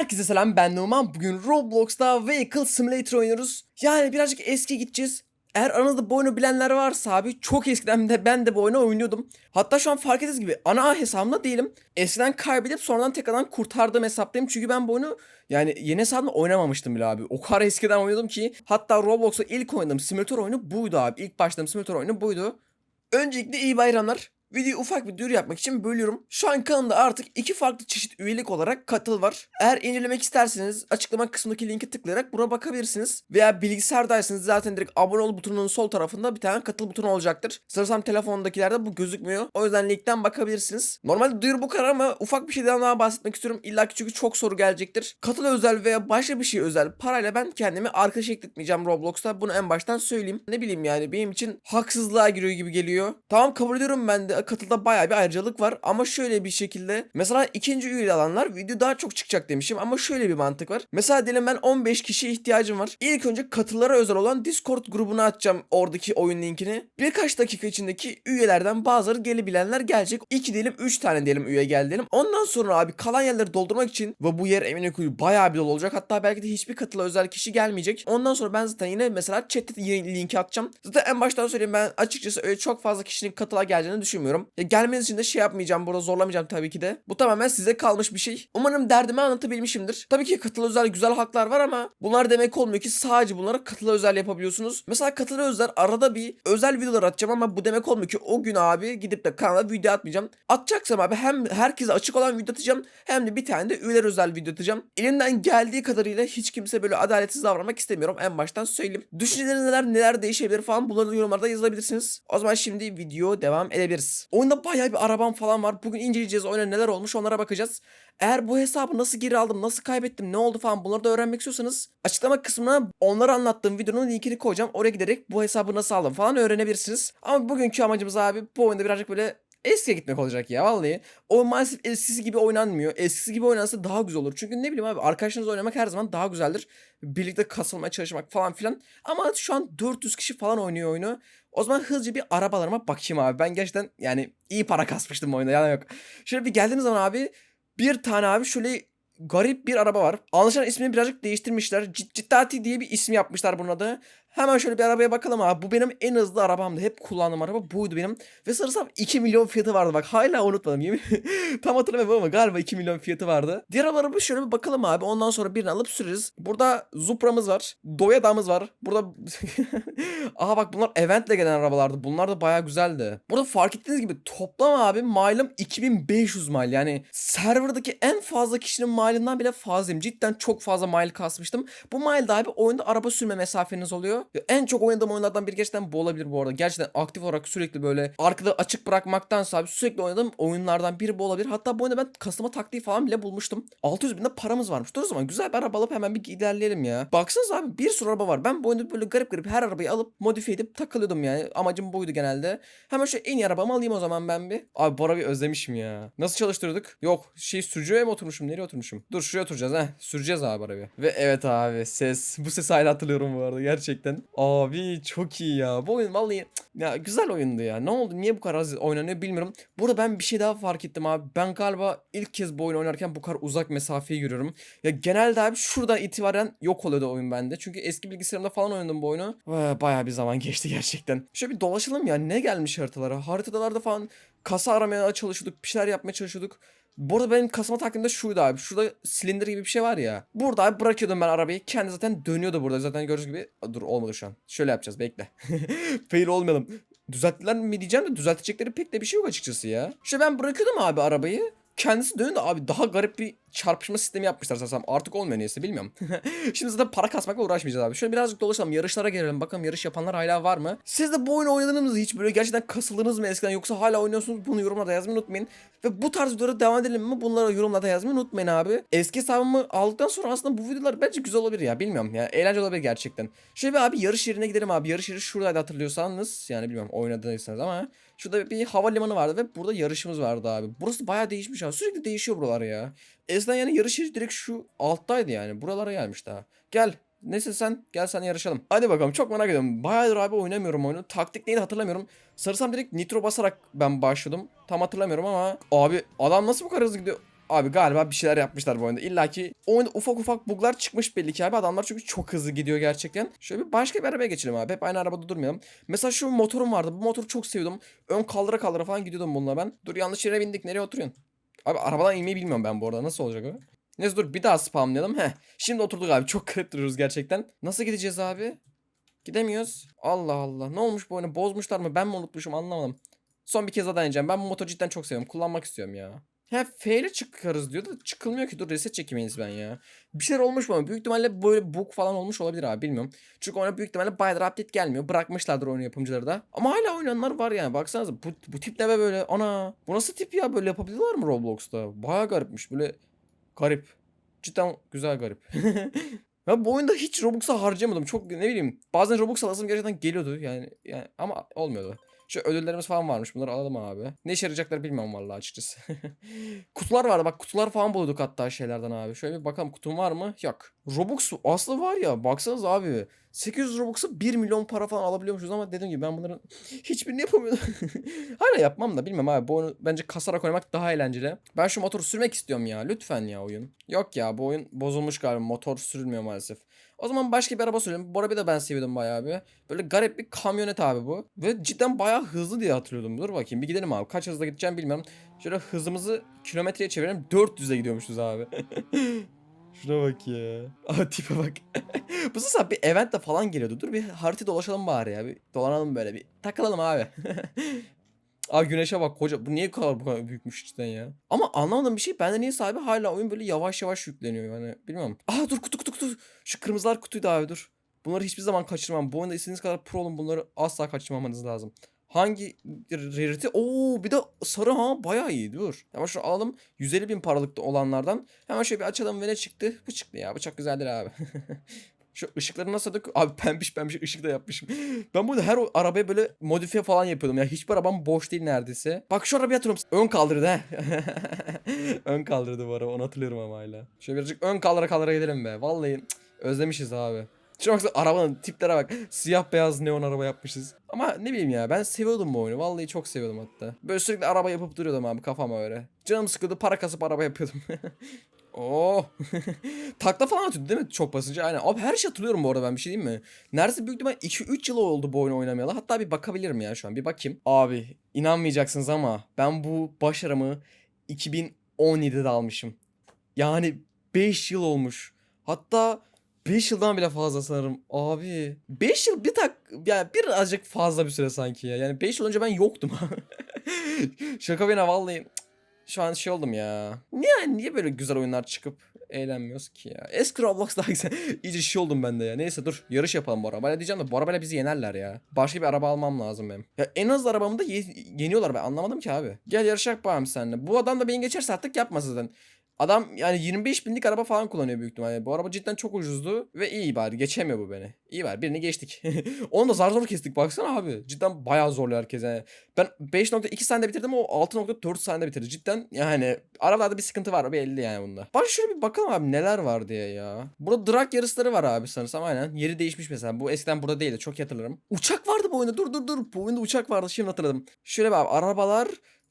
Herkese selam ben Numan. Bugün Roblox'ta Vehicle Simulator oynuyoruz. Yani birazcık eski gideceğiz. Eğer aranızda bu oyunu bilenler varsa abi çok eskiden de ben de bu oyunu oynuyordum. Hatta şu an fark ettiğiniz gibi ana hesabımda değilim. Eskiden kaybedip sonradan tekrardan kurtardığım hesaptayım. Çünkü ben bu oyunu yani yeni hesabımda oynamamıştım bile abi. O kadar eskiden oynadım ki. Hatta Roblox'ta ilk oynadığım simülatör oyunu buydu abi. İlk başladığım simülatör oyunu buydu. Öncelikle iyi bayramlar. Videoyu ufak bir duyuru yapmak için bölüyorum. Şu an kanalda artık iki farklı çeşit üyelik olarak katıl var. Eğer incelemek isterseniz açıklama kısmındaki linki tıklayarak buna bakabilirsiniz. Veya bilgisayardaysanız zaten direkt abone ol butonunun sol tarafında bir tane katıl butonu olacaktır. Sanırsam telefondakilerde bu gözükmüyor. O yüzden linkten bakabilirsiniz. Normalde duyuru bu kadar ama ufak bir şeyden daha bahsetmek istiyorum. İlla ki çünkü çok soru gelecektir. Katıl özel veya başka bir şey özel parayla ben kendimi arkadaş ekletmeyeceğim Roblox'ta. Bunu en baştan söyleyeyim. Ne bileyim yani benim için haksızlığa giriyor gibi geliyor. Tamam kabul ediyorum ben de katılda bayağı bir ayrıcalık var ama şöyle bir şekilde mesela ikinci üye alanlar video daha çok çıkacak demişim ama şöyle bir mantık var. Mesela diyelim ben 15 kişiye ihtiyacım var. İlk önce katıllara özel olan Discord grubuna atacağım oradaki oyun linkini. Birkaç dakika içindeki üyelerden bazıları gelebilenler gelecek. 2 diyelim 3 tane diyelim üye geldi diyelim. Ondan sonra abi kalan yerleri doldurmak için ve bu yer eminim ki bayağı bir dolu olacak. Hatta belki de hiçbir katıla özel kişi gelmeyecek. Ondan sonra ben zaten yine mesela chat'te linki atacağım. Zaten en baştan söyleyeyim ben açıkçası öyle çok fazla kişinin katıla geleceğini düşünmüyorum. Ya gelmeniz için de şey yapmayacağım burada zorlamayacağım tabii ki de. Bu tamamen size kalmış bir şey. Umarım derdimi anlatabilmişimdir. Tabii ki katıla özel güzel haklar var ama bunlar demek olmuyor ki sadece bunlara katıla özel yapabiliyorsunuz. Mesela katıla özel arada bir özel videolar atacağım ama bu demek olmuyor ki o gün abi gidip de kanala video atmayacağım. Atacaksam abi hem herkese açık olan video atacağım hem de bir tane de üyeler özel video atacağım. Elimden geldiği kadarıyla hiç kimse böyle adaletsiz davranmak istemiyorum. En baştan söyleyeyim. Düşünceleriniz neler neler değişebilir falan bunları da yorumlarda yazabilirsiniz. O zaman şimdi video devam edebiliriz. Oyunda bayağı bir arabam falan var. Bugün inceleyeceğiz oyuna neler olmuş onlara bakacağız. Eğer bu hesabı nasıl geri aldım, nasıl kaybettim, ne oldu falan bunları da öğrenmek istiyorsanız açıklama kısmına onları anlattığım videonun linkini koyacağım. Oraya giderek bu hesabı nasıl aldım falan öğrenebilirsiniz. Ama bugünkü amacımız abi bu oyunda birazcık böyle eskiye gitmek olacak ya vallahi. O maalesef eskisi gibi oynanmıyor. Eskisi gibi oynansa daha güzel olur. Çünkü ne bileyim abi arkadaşlarınızla oynamak her zaman daha güzeldir. Birlikte kasılmaya çalışmak falan filan. Ama şu an 400 kişi falan oynuyor oyunu. O zaman hızlıca bir arabalarıma bakayım abi. Ben gerçekten yani iyi para kasmıştım oyunda yalan yok. Şöyle bir geldiğimiz zaman abi bir tane abi şöyle garip bir araba var. Anlaşılan ismini birazcık değiştirmişler. Cid Ciddati diye bir isim yapmışlar bunun adı. Hemen şöyle bir arabaya bakalım abi. Bu benim en hızlı arabamdı. Hep kullandığım araba buydu benim. Ve sanırsam 2 milyon fiyatı vardı bak. Hala unutmadım yemin. Tam hatırlamıyorum ama galiba 2 milyon fiyatı vardı. Diğer arabalara şöyle bir bakalım abi. Ondan sonra birini alıp süreriz. Burada Zupra'mız var. Doyada'mız var. Burada... Aha bak bunlar eventle gelen arabalardı. Bunlar da baya güzeldi. Burada fark ettiğiniz gibi toplam abi mile'ım 2500 mile. Yani serverdaki en fazla kişinin mile'ından bile fazlayım. Cidden çok fazla mile kasmıştım. Bu mile de abi oyunda araba sürme mesafeniz oluyor. Ya en çok oynadığım oyunlardan biri gerçekten bu olabilir bu arada. Gerçekten aktif olarak sürekli böyle arkada açık bırakmaktansa abi sürekli oynadığım oyunlardan biri bu olabilir. Hatta bu oyunda ben kasıma taktiği falan bile bulmuştum. 600 binde paramız varmış. Dur o zaman güzel bir araba alıp hemen bir ilerleyelim ya. Baksanıza abi bir sürü araba var. Ben bu oyunda böyle garip garip her arabayı alıp modifiye edip takılıyordum yani. Amacım buydu genelde. Hemen şu en iyi arabamı alayım o zaman ben bir. Abi bu arabayı özlemişim ya. Nasıl çalıştırıyorduk? Yok şey sürücüye mi oturmuşum? Nereye oturmuşum? Dur şuraya oturacağız ha. Süreceğiz abi arabayı. Ve evet abi ses. Bu sesi hala hatırlıyorum bu arada gerçekten. Abi çok iyi ya. Bu oyun vallahi ya güzel oyundu ya. Ne oldu? Niye bu kadar az oynanıyor bilmiyorum. Burada ben bir şey daha fark ettim abi. Ben galiba ilk kez bu oyunu oynarken bu kadar uzak mesafeyi yürüyorum. Ya genelde abi şuradan itibaren yok oluyordu oyun bende. Çünkü eski bilgisayarımda falan oynadım bu oyunu. Ve bayağı bir zaman geçti gerçekten. Şöyle bir dolaşalım ya. Ne gelmiş haritalara? Haritalarda falan kasa aramaya çalışıyorduk. Bir şeyler yapmaya çalışıyorduk. Bu arada benim kasma takvimde şuydu abi. Şurada silindir gibi bir şey var ya. Burada abi bırakıyordum ben arabayı. Kendi zaten dönüyordu burada. Zaten gördüğünüz gibi. Dur olmadı şu an. Şöyle yapacağız bekle. Fail olmayalım. Düzelttiler mi diyeceğim de düzeltecekleri pek de bir şey yok açıkçası ya. İşte ben bırakıyordum abi arabayı. Kendisi dönüyordu abi. Daha garip bir çarpışma sistemi yapmışlar sanırsam. Artık olmuyor neyse bilmiyorum. Şimdi zaten para kasmakla uğraşmayacağız abi. Şöyle birazcık dolaşalım. Yarışlara gelelim. Bakalım yarış yapanlar hala var mı? Siz de bu oyunu oynadınız mı hiç böyle gerçekten kasıldınız mı eskiden yoksa hala oynuyorsunuz? Bunu yorumlarda yazmayı unutmayın. Ve bu tarz videolara devam edelim mi? Bunları yorumlarda yazmayı unutmayın abi. Eski hesabımı aldıktan sonra aslında bu videolar bence güzel olabilir ya. Bilmiyorum ya. Eğlenceli olabilir gerçekten. Şöyle bir abi yarış yerine gidelim abi. Yarış yeri şuradaydı hatırlıyorsanız. Yani bilmiyorum oynadıysanız ama. Şurada bir havalimanı vardı ve burada yarışımız vardı abi. Burası bayağı değişmiş abi. Sürekli değişiyor buralar ya. Eskiden yani yarış yeri direkt şu alttaydı yani. Buralara gelmiş daha. Gel. Nesin sen? Gel sen yarışalım. Hadi bakalım çok merak ediyorum. Bayağıdır abi oynamıyorum oyunu. Taktik neydi hatırlamıyorum. Sarısam direkt nitro basarak ben başladım. Tam hatırlamıyorum ama. Abi adam nasıl bu kadar hızlı gidiyor? Abi galiba bir şeyler yapmışlar bu oyunda. İlla ki oyunda ufak ufak buglar çıkmış belli ki abi. Adamlar çünkü çok hızlı gidiyor gerçekten. Şöyle bir başka bir arabaya geçelim abi. Hep aynı arabada durmayalım. Mesela şu motorum vardı. Bu motoru çok seviyordum. Ön kaldıra kaldıra falan gidiyordum bununla ben. Dur yanlış yere bindik. Nereye oturuyorsun? Abi arabadan inmeyi bilmiyorum ben bu arada. Nasıl olacak o? Neyse dur bir daha spamlayalım. Heh. Şimdi oturduk abi. Çok garip duruyoruz gerçekten. Nasıl gideceğiz abi? Gidemiyoruz. Allah Allah. Ne olmuş bu oyunu? Bozmuşlar mı? Ben mi unutmuşum anlamadım. Son bir kez daha deneyeceğim. Ben bu motoru cidden çok seviyorum. Kullanmak istiyorum ya. He F ile çıkarız diyor da çıkılmıyor ki. Dur reset çekemeyiz ben ya. Bir şeyler olmuş mu? Büyük ihtimalle böyle bug falan olmuş olabilir abi bilmiyorum. Çünkü ona büyük ihtimalle bayağıdır update gelmiyor. Bırakmışlardır oyun yapımcıları da. Ama hala oynayanlar var yani. Baksanıza bu, bu tip ne be böyle? Ana bu nasıl tip ya? Böyle yapabiliyorlar mı Roblox'ta? Baya garipmiş. Böyle garip. Cidden güzel garip. Ya bu oyunda hiç Robux'a harcamadım. Çok ne bileyim. Bazen Robux alasım gerçekten geliyordu yani, yani ama olmuyordu. Şu ödüllerimiz falan varmış. Bunları alalım abi. Ne işe yarayacaklar bilmiyorum vallahi açıkçası. kutular vardı. Bak kutular falan buluyorduk hatta şeylerden abi. Şöyle bir bakalım kutum var mı? Yok. Robux aslında var ya. Baksanız abi. 800 Robux'a 1 milyon para falan alabiliyormuşuz ama dediğim gibi ben bunların hiçbirini yapamıyordum. Hala yapmam da bilmem abi. Bu oyunu bence kasarak oynamak daha eğlenceli. Ben şu motoru sürmek istiyorum ya. Lütfen ya oyun. Yok ya bu oyun bozulmuş galiba. Motor sürülmüyor maalesef. O zaman başka bir araba sürelim. Bu arabayı da ben seviyordum bayağı bir. Böyle garip bir kamyonet abi bu. Ve cidden bayağı hızlı diye hatırlıyordum. Dur bakayım bir gidelim abi. Kaç hızla gideceğim bilmiyorum. Şöyle hızımızı kilometreye çevirelim. 400'e gidiyormuşuz abi. Şuna bak ya. Aa tipe bak. Bu sefer bir eventle falan geliyordu. Dur bir harita dolaşalım bari ya. Bir dolanalım böyle bir. Takılalım abi. Abi güneşe bak koca. Bu niye kadar, bu kadar büyükmüş cidden ya. Ama anlamadığım bir şey. Bende niye sahibi hala oyun böyle yavaş yavaş yükleniyor yani. Bilmiyorum. Aa dur kutu kutu kutu. Şu kırmızılar kutuydu abi dur. Bunları hiçbir zaman kaçırmam. Bu oyunda istediğiniz kadar pro olun. Bunları asla kaçırmamanız lazım. Hangi rarity? Oo bir de sarı ha bayağı iyi dur. Hemen şunu alalım. 150 bin paralıkta olanlardan. Hemen şöyle bir açalım ve ne çıktı? Bu çıktı ya. Bu çok güzeldir abi. Şu ışıkları nasıl dök? Abi pembiş pembiş ışık da yapmışım. Ben burada her arabaya böyle modifiye falan yapıyordum ya. Hiçbir arabam boş değil neredeyse. Bak şu arabaya atıyorum. Ön kaldırdı he. ön kaldırdı bu araba. Onu hatırlıyorum ama hala. Şöyle birazcık ön kaldıra kaldıra gidelim be. Vallahi özlemişiz abi. Şuna baksana arabanın tiplere bak. Siyah beyaz neon araba yapmışız. Ama ne bileyim ya ben seviyordum bu oyunu. Vallahi çok seviyordum hatta. Böyle sürekli araba yapıp duruyordum abi kafama öyle. Canım sıkıldı para kasıp araba yapıyordum. Oo. Takla falan atıyordu değil mi çok basınca? Aynen. Abi her şey hatırlıyorum bu arada ben bir şey diyeyim mi? Neredeyse büyük ihtimal 2-3 yıl oldu bu oyunu oynamayalı. Hatta bir bakabilirim ya şu an. Bir bakayım. Abi inanmayacaksınız ama ben bu başarımı 2017'de almışım. Yani 5 yıl olmuş. Hatta 5 yıldan bile fazla sanırım. Abi 5 yıl bir tak yani birazcık fazla bir süre sanki ya. Yani 5 yıl önce ben yoktum. Şaka bana vallahi şu an şey oldum ya. Niye niye böyle güzel oyunlar çıkıp eğlenmiyoruz ki ya? Eski Roblox daha güzel. İyice şey oldum ben de ya. Neyse dur yarış yapalım bu arabayla diyeceğim de bu arabayla bizi yenerler ya. Başka bir araba almam lazım benim. Ya en hızlı arabamı da ye- yeniyorlar ben anlamadım ki abi. Gel yarışak bakalım seninle. Bu adam da beni geçerse artık yapmaz zaten. Adam yani 25 binlik araba falan kullanıyor büyük ihtimalle. Bu araba cidden çok ucuzdu ve iyi bari geçemiyor bu beni. İyi bari birini geçtik. Onu da zar zor kestik baksana abi. Cidden bayağı zorluyor herkes yani. Ben 5.2 saniyede bitirdim o 6.4 saniyede bitirdi. Cidden yani arabalarda bir sıkıntı var belli yani bunda. Bari şöyle bir bakalım abi neler var diye ya. Burada drag yarışları var abi sanırsam aynen. Yeri değişmiş mesela. Bu eskiden burada değildi çok hatırlarım. Uçak vardı bu oyunda dur dur dur. Bu oyunda uçak vardı şimdi hatırladım. Şöyle abi arabalar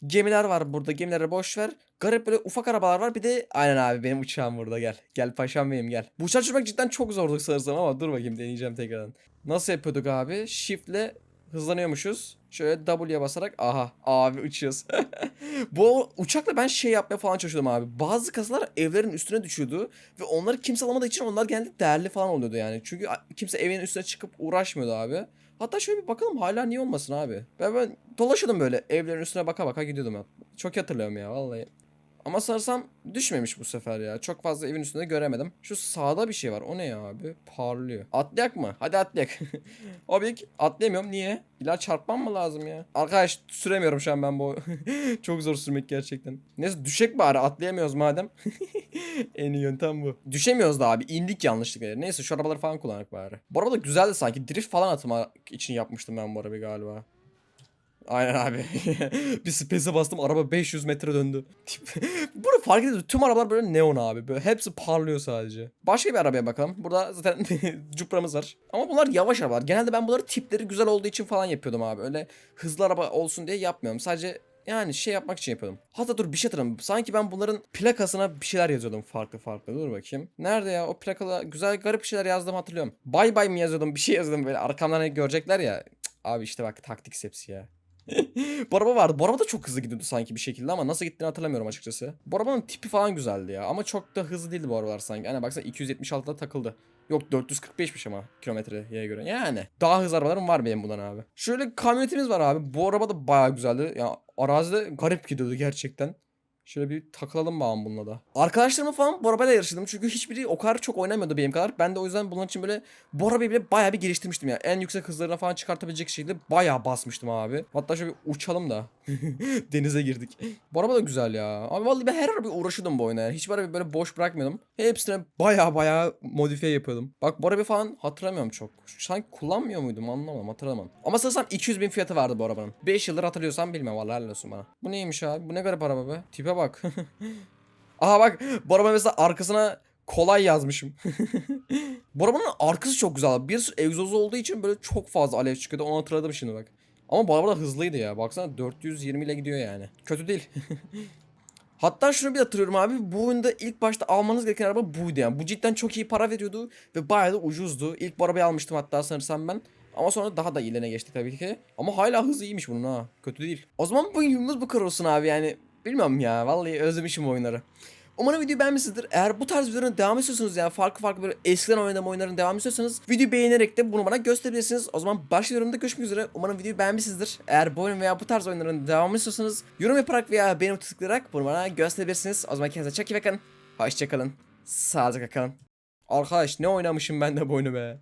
Gemiler var burada. Gemileri boş ver. Garip böyle ufak arabalar var. Bir de aynen abi benim uçağım burada gel. Gel paşam benim gel. Bu uçağı sürmek cidden çok zordu sanırsam ama dur bakayım deneyeceğim tekrardan. Nasıl yapıyorduk abi? Shift'le hızlanıyormuşuz. Şöyle W'ye basarak aha abi uçuyoruz. Bu uçakla ben şey yapmaya falan çalışıyordum abi. Bazı kasalar evlerin üstüne düşüyordu ve onları kimse alamadığı için onlar genelde değerli falan oluyordu yani. Çünkü kimse evin üstüne çıkıp uğraşmıyordu abi. Hatta şöyle bir bakalım hala niye olmasın abi. Ben, ben dolaşıyordum böyle evlerin üstüne baka baka gidiyordum ben. Çok hatırlıyorum ya vallahi. Ama sanırsam düşmemiş bu sefer ya. Çok fazla evin üstünde göremedim. Şu sağda bir şey var. O ne ya abi? Parlıyor. Atlayak mı? Hadi atlayak. abi atlayamıyorum. Niye? İlla çarpmam mı lazım ya? Arkadaş süremiyorum şu an ben bu. Çok zor sürmek gerçekten. Neyse düşek bari atlayamıyoruz madem. en iyi yöntem bu. Düşemiyoruz da abi. İndik yanlışlıkla. Neyse şu arabaları falan kullanak bari. Bu araba da güzeldi sanki. Drift falan atmak için yapmıştım ben bu arabayı galiba. Aynen abi. bir space'e bastım araba 500 metre döndü. Burada fark ediyoruz. Tüm arabalar böyle neon abi. Böyle hepsi parlıyor sadece. Başka bir arabaya bakalım. Burada zaten Cupra'mız var. Ama bunlar yavaş arabalar. Genelde ben bunları tipleri güzel olduğu için falan yapıyordum abi. Öyle hızlı araba olsun diye yapmıyorum. Sadece yani şey yapmak için yapıyordum. Hatta dur bir şey hatırladım. Sanki ben bunların plakasına bir şeyler yazıyordum farklı farklı. Dur bakayım. Nerede ya o plakada güzel garip şeyler yazdım hatırlıyorum. Bay bay mı yazıyordum bir şey yazıyordum böyle arkamdan hani görecekler ya. Cık, abi işte bak taktik hepsi ya. Bu araba vardı. Bu araba da çok hızlı gidiyordu sanki bir şekilde ama nasıl gittiğini hatırlamıyorum açıkçası. Bu arabanın tipi falan güzeldi ya ama çok da hızlı değildi bu arabalar sanki. Hani baksana 276'da takıldı. Yok 445'miş ama kilometreye göre. Yani daha hızlı arabalarım var benim bundan abi. Şöyle kamyonetimiz var abi. Bu araba da bayağı güzeldi. Ya arazide garip gidiyordu gerçekten. Şöyle bir takılalım bağım bununla da. Arkadaşlarımla falan bu arabayla yarıştım. Çünkü hiçbiri o kadar çok oynamıyordu benim kadar. Ben de o yüzden bunun için böyle arabayı bile bayağı bir geliştirmiştim ya. En yüksek hızlarına falan çıkartabilecek şekilde bayağı basmıştım abi. Hatta şöyle bir uçalım da. Denize girdik. Bu araba da güzel ya. Abi vallahi ben her arabaya uğraşıyordum bu oyuna. Yani. Hiçbir arabayı böyle boş bırakmıyordum. Hepsine bayağı bayağı modifiye yapıyordum. Bak bu arabayı falan hatırlamıyorum çok. Sanki kullanmıyor muydum anlamadım hatırlamam. Ama sanırsam 200 bin fiyatı vardı bu arabanın. 5 yıldır hatırlıyorsam bilmem vallahi helal olsun bana. Bu neymiş abi? Bu ne garip araba be? Tipe bak. Aha bak bu araba mesela arkasına kolay yazmışım. bu arabanın arkası çok güzel. Bir sürü egzozu olduğu için böyle çok fazla alev çıkıyordu. Onu hatırladım şimdi bak. Ama bu araba da hızlıydı ya. Baksana 420 ile gidiyor yani. Kötü değil. Hatta şunu bir hatırlıyorum abi. Bu oyunda ilk başta almanız gereken araba buydu yani. Bu cidden çok iyi para veriyordu ve bayağı da ucuzdu. İlk bu arabayı almıştım hatta sanırsam ben. Ama sonra daha da iyilerine geçtik tabii ki. Ama hala hızı iyiymiş bunun ha. Kötü değil. O zaman bu videomuz bu kadar olsun abi yani. Bilmiyorum ya. Vallahi özlemişim oyunları. Umarım videoyu beğenmişsinizdir. Eğer bu tarz videoların devam istiyorsanız yani farklı farklı böyle eskiden oynadığım oyunların devam istiyorsanız videoyu beğenerek de bunu bana gösterebilirsiniz. O zaman başka yorumda görüşmek üzere. Umarım videoyu beğenmişsinizdir. Eğer bu oyun veya bu tarz oyunların devamını istiyorsanız yorum yaparak veya beğeni tıklayarak bunu bana gösterebilirsiniz. O zaman kendinize çok iyi bakın. Hoşçakalın. Sağlıcakla kalın. Arkadaş ne oynamışım ben de bu oyunu be.